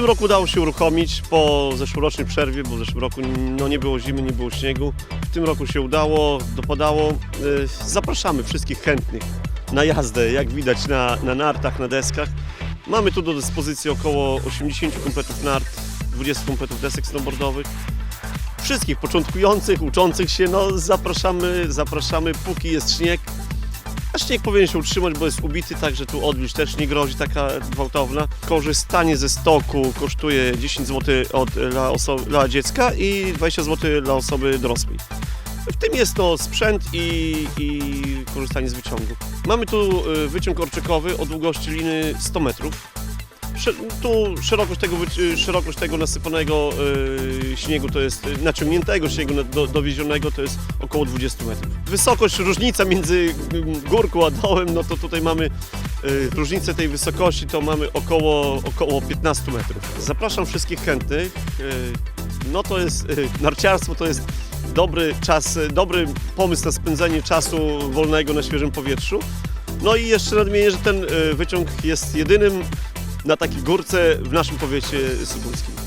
tym roku udało się uruchomić po zeszłorocznej przerwie, bo w zeszłym roku no, nie było zimy, nie było śniegu. W tym roku się udało, dopadało. Y, Zapraszamy wszystkich chętnych na jazdę, jak widać na, na nartach, na deskach. Mamy tu do dyspozycji około 80 kompletów nart, 20 kompletów desek snowboardowych. Wszystkich początkujących, uczących się, no zapraszamy, zapraszamy, póki jest śnieg. A śnieg powinien się utrzymać, bo jest ubity, także tu odwilż też nie grozi taka gwałtowna. Korzystanie ze stoku kosztuje 10 zł od, dla, dla dziecka i 20 zł dla osoby dorosłej. W tym jest to sprzęt i, i korzystanie z wyciągu. Mamy tu y, wyciąg orczykowy o długości liny 100 metrów. Tu szerokość tego, wyci- szerokość tego nasypanego y, śniegu to jest, y, naciągniętego śniegu do, dowiezionego to jest około 20 metrów. Wysokość, różnica między y, górką a dołem, no to tutaj mamy y, różnicę tej wysokości, to mamy około, około 15 metrów. Zapraszam wszystkich chętnych. y, No to jest, y, narciarstwo to jest dobry czas, y, dobry pomysł na spędzenie czasu wolnego na świeżym powietrzu. No i jeszcze nadmienię, że ten y, wyciąg jest jedynym na takiej górce w naszym powiecie subulskim.